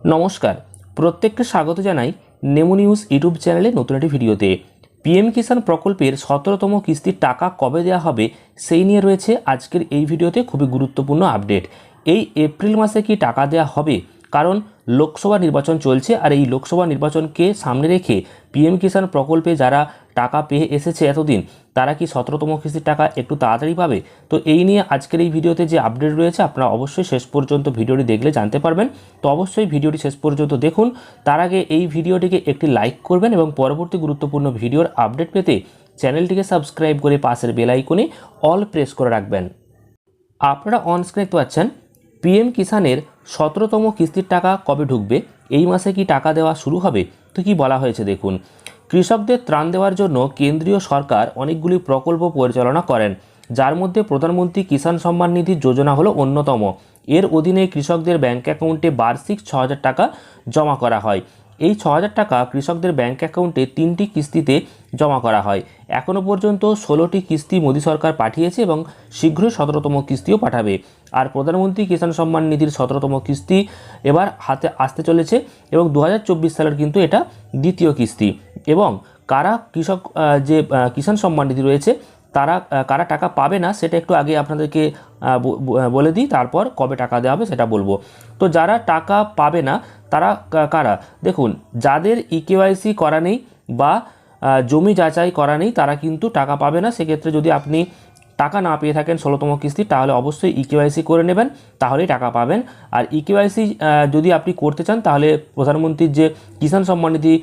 নমস্কার। প্রত্যেককে স্বাগত জানাই নেমো নিউজ ইউটিউব চ্যানেলে নতুন একটি ভিডিওতে। পিএম কিষাণ প্রকল্পের সতেরোতম কিস্তির টাকা কবে দেওয়া হবে সেই নিয়ে রয়েছে আজকের এই ভিডিওতে খুবই গুরুত্বপূর্ণ আপডেট। এই এপ্রিল মাসে কি টাকা দেওয়া হবে? কারণ লোকসভা নির্বাচন চলছে আর এই লোকসভা নির্বাচনকে সামনে রেখে পিএম কিষাণ প্রকল্পে যারা টাকা পেয়ে এসেছে এতদিন, তারা কি সতেরোতম কিস্তির টাকা একটু তাড়াতাড়ি পাবে? তো এই নিয়ে আজকের এই ভিডিওতে যে আপডেট রয়েছে, আপনারা অবশ্যই শেষ পর্যন্ত ভিডিওটি দেখলে জানতে পারবেন। তো অবশ্যই ভিডিওটি শেষ পর্যন্ত দেখুন। তার আগে এই ভিডিওটিকে একটি লাইক করবেন এবং পরবর্তী গুরুত্বপূর্ণ ভিডিওর আপডেট পেতে চ্যানেলটিকে সাবস্ক্রাইব করে পাশের বেল আইকনে অল প্রেস করে রাখবেন। আপনারা অন স্ক্রিনে দেখতে পাচ্ছেন, পিএম কিষানের সতেরোতম কিস্তির টাকা কবে ঢুকবে, এই মাসে কি টাকা দেওয়া শুরু হবে? তো কি বলা হয়েছে দেখুন। কৃষকদের ত্রাণ দেওয়ার জন্য কেন্দ্রীয় সরকার অনেকগুলি প্রকল্প পরিচালনা করেন। যার মধ্যে প্রধানমন্ত্রী কিষাণ সম্মান নিধি যোজনা হলো অন্যতম। এর অধীনে কৃষকদের ব্যাংক অ্যাকাউন্টে বার্ষিক ছ টাকা জমা করা হয়। এই ছ টাকা কৃষকদের ব্যাংক অ্যাকাউন্টে তিনটি কিস্তিতে জমা করা হয়। এখনও পর্যন্ত ষোলোটি কিস্তি মোদী সরকার পাঠিয়েছে এবং শীঘ্রই সতেরোতম কিস্তিও পাঠাবে। আর প্রধানমন্ত্রী কিষাণ সম্মান নিধির সতেরোতম কিস্তি এবার হাতে আসতে চলেছে এবং দু হাজার চব্বিশ সালের কিন্তু এটা দ্বিতীয় কিস্তি। এবং কারা কৃষক যে কিষাণ সম্মান নিধি রয়েছে, তারা কারা টাকা পাবে না, সেটা একটু আগে আপনাদেরকে বলে দিই, তারপর কবে টাকা দেওয়া হবে সেটা বলব। তো যারা টাকা পাবে না, তারা কারা? দেখুন, যাদের ইকেওয়াইসি করা নেই বা জমি যাচাই করা নেই, তারা কিন্তু টাকা পাবে না। সেক্ষেত্রে যদি আপনি টাকা না পেয়ে থাকেন ষোলোতম কিস্তি, তাহলে অবশ্যই ইকেওয়াইসি করে নেবেন, তাহলেই টাকা পাবেন। আর ইকেওয়াইসি যদি আপনি করতে চান, তাহলে প্রধানমন্ত্রীর যে কিষাণ সম্মান নিধি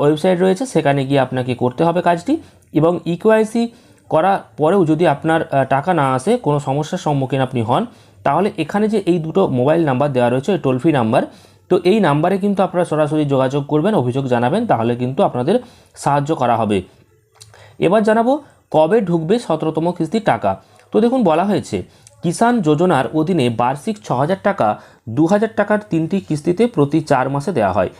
ওয়েবসাইট রয়েছে, সেখানে গিয়ে আপনাকে করতে হবে কাজটি। এবং ইকেওয়াইসি করার পরেও যদি আপনার টাকা না আসে, কোনো সমস্যার সম্মুখীন আপনি হন, তাহলে এখানে যে এই দুটো মোবাইল নাম্বার দেওয়া রয়েছে, টোল ফ্রি নাম্বার, তো এই নাম্বারে কিন্তু আপনারা সরাসরি যোগাযোগ করবেন, অভিযোগ জানাবেন, তাহলে কিন্তু আপনাদের সাহায্য করা হবে। এবার জানাব কবে ঢুকবে সতেরোতম কিস্তির টাকা? তো দেখুন, বলা হয়েছে, কিষাণ যোজনার অধীনে বার্ষিক ছ টাকা দু হাজার টাকার তিনটি কিস্তিতে প্রতি চার মাসে দেওয়া হয়।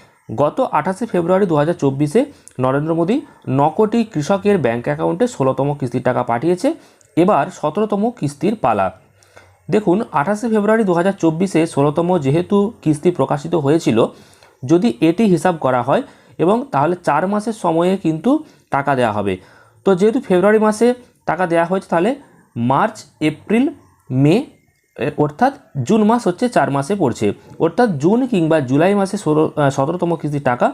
গত আঠাশে ফেব্রুয়ারি দু হাজার চব্বিশে নরেন্দ্র মোদী ন কোটি কৃষকের ব্যাঙ্ক অ্যাকাউন্টে ষোলোতম কিস্তির টাকা পাঠিয়েছে। এবার সতেরোতম কিস্তির পালা। দেখুন, আঠাশে ফেব্রুয়ারি দু হাজার চব্বিশে ষোলোতম যেহেতু কিস্তি প্রকাশিত হয়েছিল, যদি এটি হিসাব করা হয়, এবং তাহলে চার মাসের সময়ে কিন্তু টাকা দেওয়া হবে। তো যেহেতু ফেব্রুয়ারি মাসে টাকা দেওয়া হয়েছে, তাহলে মার্চ, এপ্রিল, মে অর্থাৎ জুন মাস হচ্ছে চার মাসে পড়ছে। অর্থাৎ জুন কিংবা জুলাই মাসে ষোলো সতেরোতম কিস্তির টাকা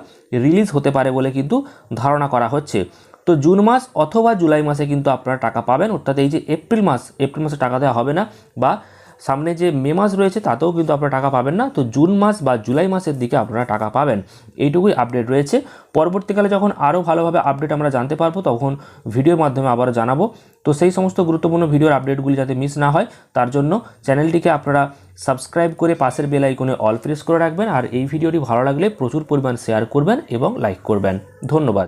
রিলিজ হতে পারে বলে কিন্তু ধারণা করা হচ্ছে। তো জুন মাস অথবা জুলাই মাসে কিন্তু আপনারা টাকা পাবেন, অর্থাৎ এই যে এপ্রিল মাস, এপ্রিল মাসে টাকা দেওয়া হবে না বা সামনে যে মে মাস রয়েছে, তাতেও কিন্তু আপনারা টাকা পাবেন না। তো জুন মাস বা জুলাই মাসের দিকে আপনারা টাকা পাবেন। এইটুকুই আপডেট রয়েছে। পরবর্তীকালে যখন আরও ভালোভাবে আপডেট আমরা জানতে পারব, তখন ভিডিওর মাধ্যমে আবার জানাব। তো সেই সমস্ত গুরুত্বপূর্ণ ভিডিওর আপডেটগুলি যাতে মিস না হয়, তার জন্য চ্যানেলটিকে আপনারা সাবস্ক্রাইব করে পাশের বেল আইকনে অল প্রেস করে রাখবেন। আর এই ভিডিওটি ভালো লাগলে প্রচুর পরিমাণ শেয়ার করবেন এবং লাইক করবেন। ধন্যবাদ।